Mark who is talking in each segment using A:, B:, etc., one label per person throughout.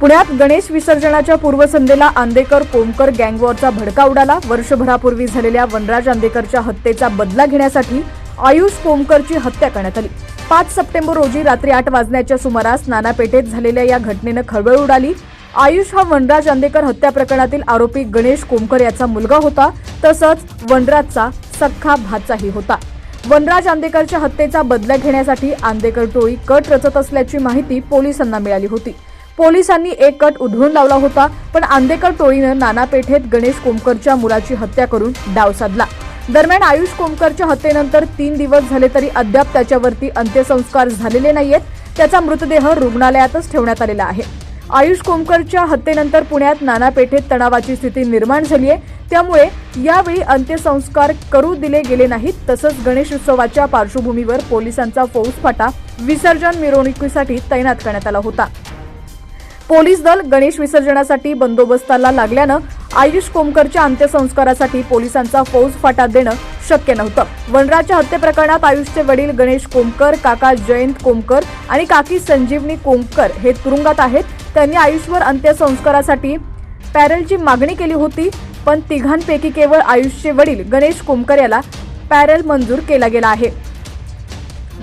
A: पुण्यात गणेश विसर्जनाच्या पूर्वसंध्येला आंदेकर कोमकर गँगवॉरचा भडका उडाला. वर्षभरापूर्वी झालेल्या वनराज आंदेकरच्या हत्येचा बदला घेण्यासाठी आयुष कोमकरची हत्या करण्यात आली. पाच सप्टेंबर रोजी रात्री आठ वाजण्याच्या सुमारास नानापेठेत झालेल्या या घटनेनं खळबळ उडाली. आयुष हा वनराज आंदेकर हत्या प्रकरणातील आरोपी गणेश कोमकर याचा मुलगा होता. तसंच वनराजचा सख्खा भाचाही होता. वनराज आंदेकरच्या हत्येचा बदला घेण्यासाठी आंदेकर टोळी कट रचत असल्याची माहिती पोलिसांना मिळाली होती. पोलिसांनी एक कट उधळून लावला होता पण आंदेकर टोळीनं नाना पेठेत गणेश कोमकरच्या मुलाची हत्या करून डाव साधला. दरम्यान आयुष कोमकरच्या हत्येनंतर तीन दिवस झाले तरी अद्याप त्याच्यावरती अंत्यसंस्कार झालेले नाहीयेत त्याचा मृतदेह रुग्णालयातच ठेवण्यात आलेला आहे. आयुष कोमकरच्या हत्येनंतर पुण्यात नाना पेठेत तणावाची स्थिती निर्माण झाली आहे त्यामुळे यावेळी अंत्यसंस्कार करू दिले गेले नाहीत तसंच गणेश उत्सवाच्या पार्श्वभूमीवर पोलिसांचा फौजफाटा विसर्जन मिरवणुकीसाठी तैनात करण्यात आला होता. पोलीस दल गणेश विसर्जनासाठी बंदोबस्ताला लागल्यानं आयुष कोमकरच्या अंत्यसंस्कारासाठी पोलिसांचा फौज फाटा देणं शक्य नव्हतं. वनराजच्या हत्येप्रकरणात आयुषचे वडील गणेश कोमकर काका जयंत कोमकर आणि काकी संजीवनी कोमकर हे तुरुंगात आहेत. त्यांनी आयुषवर अंत्यसंस्कारासाठी पॅरलची मागणी केली होती पण तिघांपैकी केवळ आयुषचे वडील गणेश कोमकर याला पॅरल मंजूर केला गेला आहे.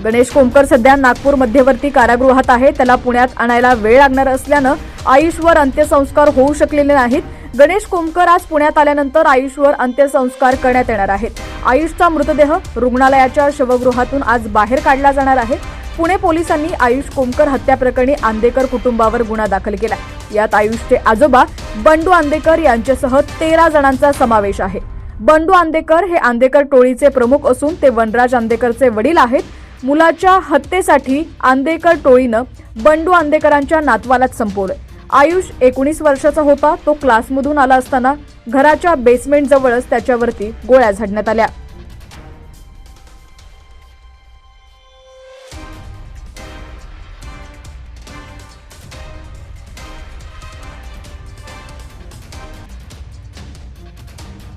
A: गणेश कोमकर सध्या नागपूर मध्यवर्ती कारागृहात आहे. त्याला पुण्यात आणायला वेळ लागणार असल्यानं आयुषवर अंत्यसंस्कार होऊ शकलेले नाहीत. गणेश कोमकर आज पुण्यात आल्यानंतर आयुषवर अंत्यसंस्कार करण्यात येणार आहेत. आयुषचा मृतदेह रुग्णालयाच्या शवगृहातून आज बाहेर काढला जाणार आहे. पुणे पोलिसांनी आयुष कोमकर हत्या प्रकरणी आंदेकर कुटुंबावर गुन्हा दाखल केला यात आयुषचे आजोबा बंडू आंदेकर यांच्यासह तेरा जणांचा समावेश आहे. बंडू आंदेकर हे आंदेकर टोळीचे प्रमुख असून ते वनराज आंदेकरचे वडील आहेत. मुलाच्या हत्येसाठी आंदेकर टोळीनं बंडू आंदेकरांच्या नातवालाच संपवलं आयुष एकोणीस वर्षाचा होता तो क्लासमधून आला असताना घराच्या बेसमेंट जवळच त्याच्यावरती गोळ्या झाडण्यात आल्या.